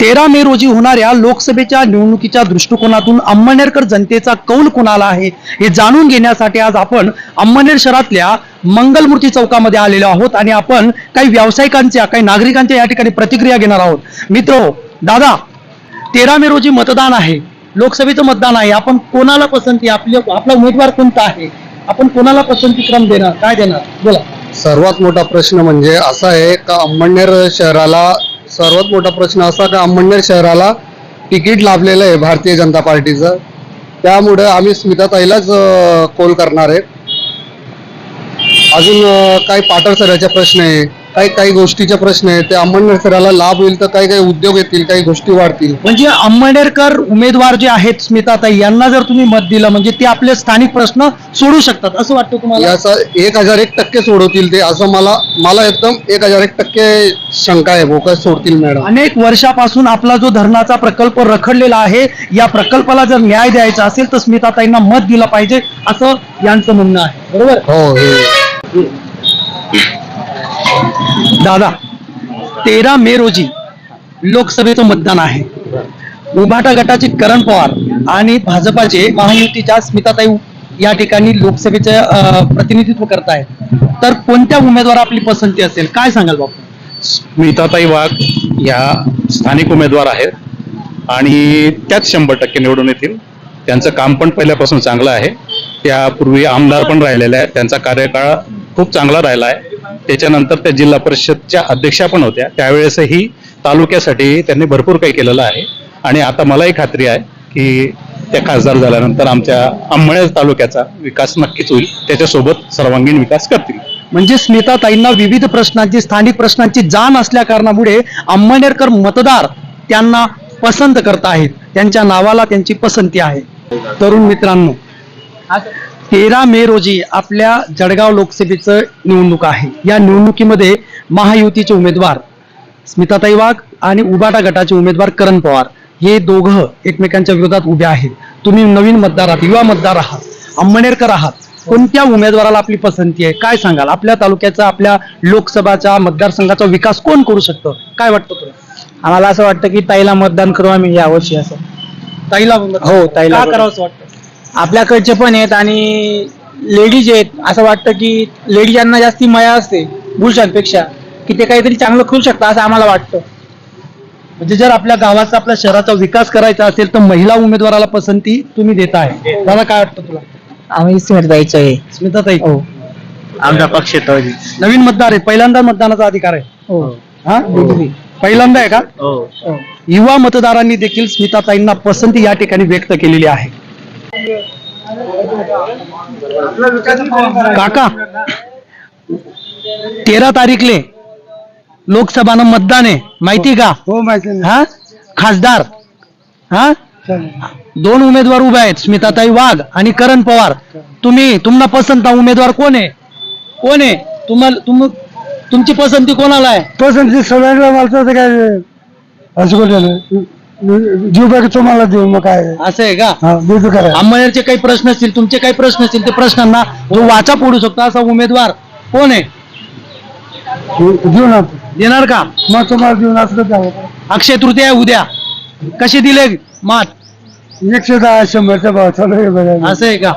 तेरा मे रोजी होणाऱ्या लोकसभेच्या निवडणुकीच्या दृष्टिकोनातून अंमळनेरकर जनतेचा कौल कोणाला आहे हे जाणून घेण्यासाठी आज आपण अंमळनेर शहरातल्या मंगलमूर्ती चौकामध्ये आलेलो आहोत आणि आपण काही व्यावसायिकांच्या काही नागरिकांच्या या ठिकाणी प्रतिक्रिया घेणार आहोत. मित्र हो, दादा तेरा मे रोजी मतदान आहे लोकसभेचं मतदान आहे आपण कोणाला पसंती आपली आपला उमेदवार कोणता आहे आपण कोणाला पसंती क्रम देणार काय देणार? बोला. सर्वात मोठा प्रश्न म्हणजे असा आहे का अंमळनेर शहराला सर्वात मोठा प्रश्न असा का अंमळनेर शहराला तिकीट लाभलेलं आहे भारतीय जनता पार्टीचं. त्यामुळे आम्ही स्मिताताईलाच कॉल करणार आहे. अजून काही पाटण पाटणसऱ्याचे प्रश्न आहे. काही काही गोष्टीचे प्रश्न आहे ते शहराला लाभ होईल तर काही काही उद्योग येतील काही गोष्टी वाढतील. म्हणजे अंमळनेरकर उमेदवार जे आहेत स्मिताताई यांना जर तुम्ही मत दिलं म्हणजे ते आपले स्थानिक प्रश्न सोडू शकतात असं वाटतं तुम्हाला? याचा एक हजार एक टक्के सोडवतील ते असं मला मला एकदम एक हजार एक टक्के शंका आहे बोकस सोडतील मॅडम. अनेक वर्षापासून आपला जो धरणाचा प्रकल्प रखडलेला आहे या प्रकल्पाला जर न्याय द्यायचा असेल तर स्मिताताईंना मत दिलं पाहिजे असं यांचं म्हणणं आहे. बरोबर? हो हे. दादा तेरा मे रोजी लोकसभेचं मतदान आहे. उभाटा गटाचे करण पवार आणि भाजपाचे महायुतीच्या स्मिताताई या ठिकाणी लोकसभेचे प्रतिनिधित्व करत आहेत. तर कोणत्या उमेदवार आपली पसंती असेल? काय सांगाल बापू स्मिताताई वाघ या स्थानिक उमेदवार आहेत आणि त्याच शंभर टक्के निवडून येतील. त्यांचं काम पण पहिल्यापासून चांगलं आहे. त्यापूर्वी आमदार पण राहिलेले आहेत. त्यांचा कार्यकाळ खूप चांगला राहिला आहे त्याच्यानंतर त्या जिल्हा परिषदच्या अध्यक्षा पण होत्या. त्यावेळेसही तालुक्यासाठी त्यांनी भरपूर काही केलेलं आहे. आणि आता मलाही खात्री आहे की त्या खासदार झाल्यानंतर आमच्या अंमळनेर तालुक्याचा विकास नक्कीच होईल. त्याच्यासोबत सर्वांगीण विकास करतील. म्हणजे स्मिताताईंना विविध प्रश्नांची स्थानिक प्रश्नांची जाण असल्या कारणामुळे अंमळनेरकर मतदार त्यांना पसंत करत आहेत. त्यांच्या नावाला त्यांची पसंती आहे. तरुण मित्रांनो. तेरा मे रोजी आपल्या जळगाव लोकसभेचं निवडणूक आहे. या निवडणुकीमध्ये महायुतीचे उमेदवार स्मिताताई वाघ आणि उबाटा गटाचे उमेदवार करण पवार हे दोघं एकमेकांच्या विरोधात उभे आहेत. तुम्ही नवीन मतदार आहात युवा मतदार आहात अंमळनेरकर आहात. कोणत्या उमेदवाराला आपली पसंती आहे? काय सांगाल? आपल्या तालुक्याचा आपल्या लोकसभाच्या मतदारसंघाचा विकास कोण करू शकतं? काय वाटतं तुला आम्हाला असं वाटतं की ताईला मतदान करू आम्ही यावर्षी असं. ताईला हो, ताईला. करावं असं वाटतं? आपल्याकडचे पण आहेत आणि लेडीज आहेत असं वाटतं की लेडीज यांना जास्ती मया असते पुरुषांपेक्षा की ते काहीतरी चांगलं करू शकतात असं आम्हाला वाटतं. म्हणजे जर आपल्या गावाचा आपल्या शहराचा विकास करायचा असेल तर महिला उमेदवाराला पसंती तुम्ही देता आहे. दादा काय वाटतं तुला? आम्ही स्मितबाईचं आहे. स्मिताताई? हो. आमचा पक्ष येतो नवीन मतदार आहे पहिल्यांदा मतदानाचा अधिकार आहे. हो. हा? पहिल्यांदा आहे का? हो. युवा मतदारांनी देखील स्मिताताईंना पसंती या ठिकाणी व्यक्त केलेली आहे. काका तेरा तारीखले लोकसभानं मतदान आहे. माहिती का? हो माहिती हा? खासदार. हा? दोन उमेदवार उभे आहेत स्मिताताई वाघ आणि करण पवार. तुम्ही तुम्हाला पसंत उमेदवार कोण आहे? कोण आहे? तुम्हाला तुम तुमची पसंती कोणाला आहे? पसंती सगळ्यांना मला काय? असं जीव तुम्हाला देऊ मग काय? असं आहे का? हा देतो करा अंमळनेरचे काही प्रश्न असतील तुमचे काही प्रश्न असतील ते प्रश्नांना जो वाचा फोडू शकतो असा उमेदवार कोण आहे? देऊ ना. देणार का? मग तुम्हाला देऊन असलं द्यावं अक्षय तृतीया आहे उद्या. कशी दिले? मात. एकशे दहा शंभरच्या भाव चालू आहे बघा. असं आहे का?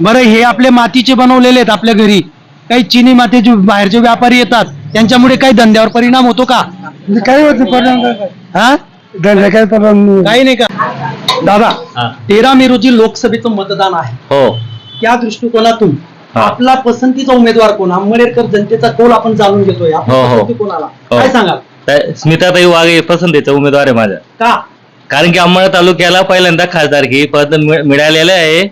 बरं हे आपले मातीचे बनवलेले आहेत आपल्या घरी. काही चिनी मातीचे बाहेरचे व्यापारी येतात. त्यांच्यामुळे काही धंद्यावर परिणाम होतो का? काही होते परिणाम हा? काय काही नाही का? दादा तेरा मे रोजी लोकसभेचं मतदान आहे. हो. त्या दृष्टिकोनातून हा. आपला पसंतीचा उमेदवार कोण? आंबेडकर जनतेचा कौल आपण जाणून घेतोय. हो, हो. पसंती कोणाला? हो. काय सांगाल? त्या- स्मिताताई वाघे पसंतीचा उमेदवार आहे माझा. का? कारण की अंमळ तालुक्याला पहिल्यांदा खासदारकी पद मिळ- मिळालेलं आहे.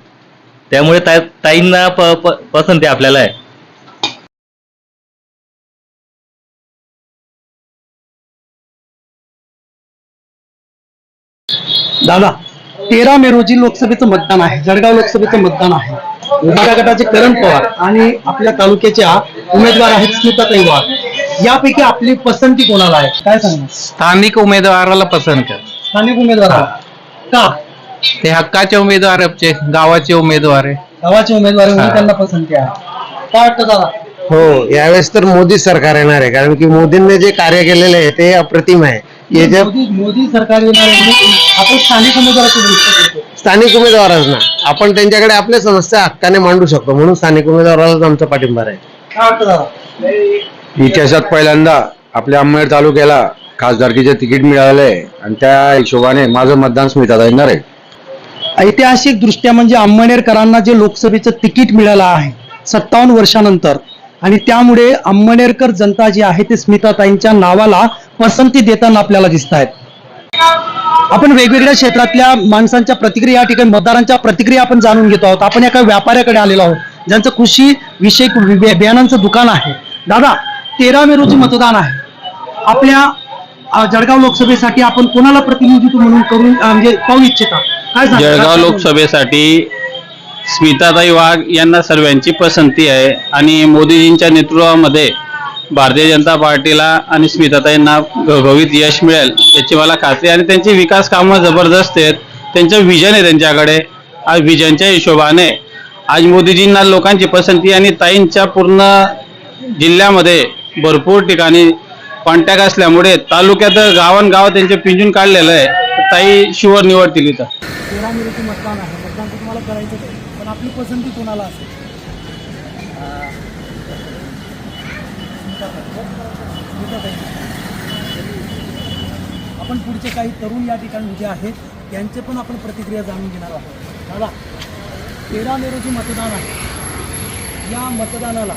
त्यामुळे ता- ताईंना प- प- पसंती आपल्याला आहे. दादा तेरा मे रोजी लोकसभेचं मतदान आहे जळगाव लोकसभेचं मतदान आहे. विभागा गटाचे करण पवार आणि आपल्या तालुक्याच्या उमेदवार आहेत स्मिताताई वाघ यापैकी आपली पसंती कोणाला आहे? काय सांगणार? स्थानिक उमेदवाराला पसंत कर. स्थानिक उमेदवार का? ते हक्काचे उमेदवार आमचे गावाचे उमेदवार आहे गावाचे उमेदवार आहे म्हणून त्यांना पसंती आहे. काय वाटतं दादा? हो यावेळेस तर मोदी सरकार येणार आहे कारण की मोदींनी जे कार्य केलेले आहे ते अप्रतिम आहे. याच्या मोदी मोदी सरकार येणार आहे म्हणून आपण स्थानिक उमेदवाराची दृष्टी करतो. स्थानिक उमेदवारच ना आपण त्यांच्याकडे आपल्या समस्या हक्काने मांडू शकतो म्हणून स्थानिक उमेदवारालाच आमचा पाठिंबा आहे. काय वाटतं दादा? इतिहासात पहिल्यांदा आपल्या अंमनेर तालुक्याला खासदारकीचे तिकीट मिळाले आहे आणि त्या हिशोबाने माझं मतदान स्मिता येणार आहे. ऐतिहासिक दृष्ट्या म्हणजे अंमनेरकरांना जे लोकसभेचं तिकीट मिळालं आहे सत्तावन्न वर्षानंतर आणि त्यामुळे अंमनेरकर जनता जी आहे ते स्मिताताईंच्या नावाला पसंती देताना आपल्याला दिसत आहेत आपण वेगवेगळ्या क्षेत्रातल्या माणसांच्या प्रतिक्रिया या ठिकाणी मतदारांच्या प्रतिक्रिया आपण जाणून घेतो आहोत. आपण एका व्यापाऱ्याकडे आलेलो आहोत. ज्यांचं कृषी विषयक बियाणांचं दुकान आहे. दादा तेरा मे रोजी मतदान आहे. आपल्या जळगाव लोकसभेसाठी आपण कोणाला प्रतिनिधित्व म्हणून करून म्हणजे पाहू इच्छिता? काय? जळगाव लोकसभेसाठी स्मिताताई वाघ यांना सर्वांची पसंती आहे आणि मोदीजींच्या नेतृत्वामध्ये भारतीय जनता पार्टीला आणि स्मिताताईंना घवघवीत यश मिळेल याची मला खात्री आहे. आणि त्यांची विकास कामं जबरदस्त आहेत. त्यांचं विजन आहे त्यांच्याकडे. आज विजनच्या हिशोबाने आज मोदीजींना लोकांची पसंती आणि ताईंच्या पूर्ण जिल्ह्यामध्ये भरपूर ठिकाणी कॉन्टॅक्ट असल्यामुळे तालुक्यात गावांगाव त्यांचे पिंजून काढलेलं आहे. ताई शिवर निवडतील इथं मतदान आहे. मतदान तुम्हाला करायचं आपली पसंती कोणाला असेल? आपण पुढचे काही तरुण या ठिकाणी उभे आहेत त्यांचे पण आपण प्रतिक्रिया जाणून घेणार आहोत. दादा तेरा मे रोजी मतदान आहे. या मतदानाला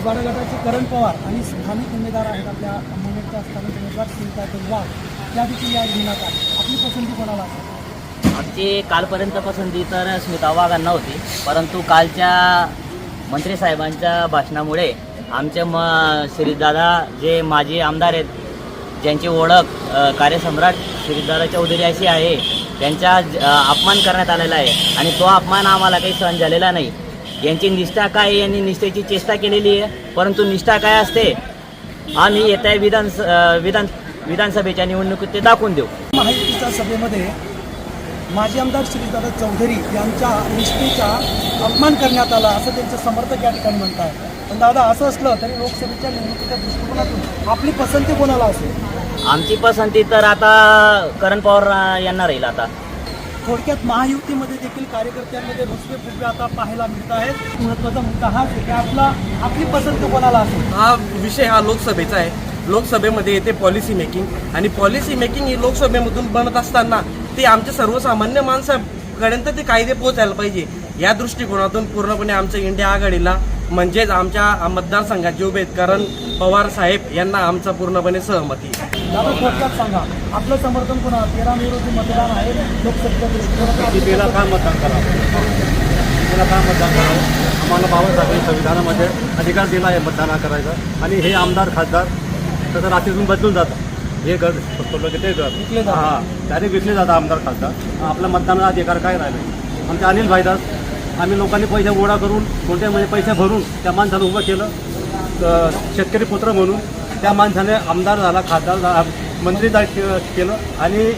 उबाडा गटाचे करण पवार आणि स्थानिक उमेदवार आहेत आपल्या मुंबईच्या स्थानिक उमेदवार सीताफळ वाघ त्या देखील या घेण्यात आहे आपली पसंती कोणाला असेल? आमची कालपर्यंत पसंती तर स्मिता वाघांना होती परंतु कालच्या मंत्री साहेबांच्या भाषणामुळे आमचे म श्रीदादा जे माजी आमदार आहेत ज्यांची ओळख कार्यसम्राट श्रीदादा चौधरी अशी आहे त्यांचा अपमान करण्यात आलेला आहे आणि तो अपमान आम्हाला काही सहन झालेला नाही. यांची निष्ठा काय आहे? यांनी निष्ठेची चेष्टा केलेली आहे परंतु निष्ठा काय असते? आम्ही येत्या विधान विधान विधानसभेच्या निवडणुकीत ते दाखवून देऊ. महायुतीच्या सभेमध्ये माजी आमदार श्रीदादा चौधरी यांच्या निष्ठेचा अपमान करण्यात आला असं त्यांचे समर्थक या ठिकाणी म्हणतात पण दादा असं असलं तरी लोकसभेच्या निवडणुकीच्या दृष्टिकोनातून आपली पसंती कोणाला असेल? आमची पसंती तर आता करण पवार यांना राहील आता. थोडक्यात महायुतीमध्ये देखील कार्यकर्त्यांमध्ये रुसवे फुगवे आता पाहायला मिळत आहेत. महत्त्वाचा मुद्दा हाच आहे की आपला आपली पसंती कोणाला असेल? हा विषय हा लोकसभेचा आहे. लोकसभेमध्ये येते पॉलिसी मेकिंग आणि पॉलिसी मेकिंग ही लोकसभेमधून बनत असताना ते आमच्या सर्वसामान्य माणसापर्यंत ते कायदे पोहोचायला पाहिजे. या दृष्टिकोनातून पूर्णपणे आमच्या इंडिया आघाडीला म्हणजेच आमच्या मतदारसंघाचे उभे करण पवार साहेब यांना आमचा पूर्णपणे सहमती थोडक्यात सांगा आपलं समर्थन कोणाला तेरा मे रोजी मतदान आहे लोकसभेच्या दृष्टिकोनातून काय मतदान करावं? तिला काय मतदान करावं? आम्हाला बाबासाहेबांनी संविधानामध्ये अधिकार दिला आहे मतदान करायचा. आणि हे आमदार खासदार तसं रात्रीतून बदलून जातं हे घर फक्त ते घर. विकले जातात. हां डायरेक्ट विकले जातात आमदार खासदार. आपला मतदानाचा अधिकार काय राहिला? आमचे अनिल भाईदास आम्ही लोकांनी पैसे गोळा करून कोणत्या म्हणजे पैसे भरून त्या माणसाला उभं केलं. तर शेतकरी पुत्र म्हणून त्या माणसाने आमदार झाला खासदार झाला मंत्री जा- केलं आणि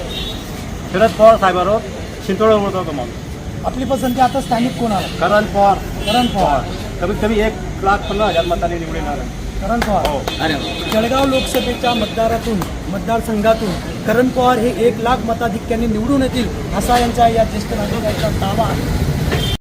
शरद पवार साहेबांवर शिंतोडा होत होता माणूस. आपली पसंती आता स्थानिक कोणाला? करण पवार. करण पवार. कमीत कमी एक लाख पन्नास हजार मतांनी निवडून येणार आहे करण पवार जळगाव लोकसभेच्या मतदारातून मतदारसंघातून करण पवार हे एक लाख मताधिक्याने निवडून येतील असा यांच्या या ज्येष्ठ नागरिकांचा दावा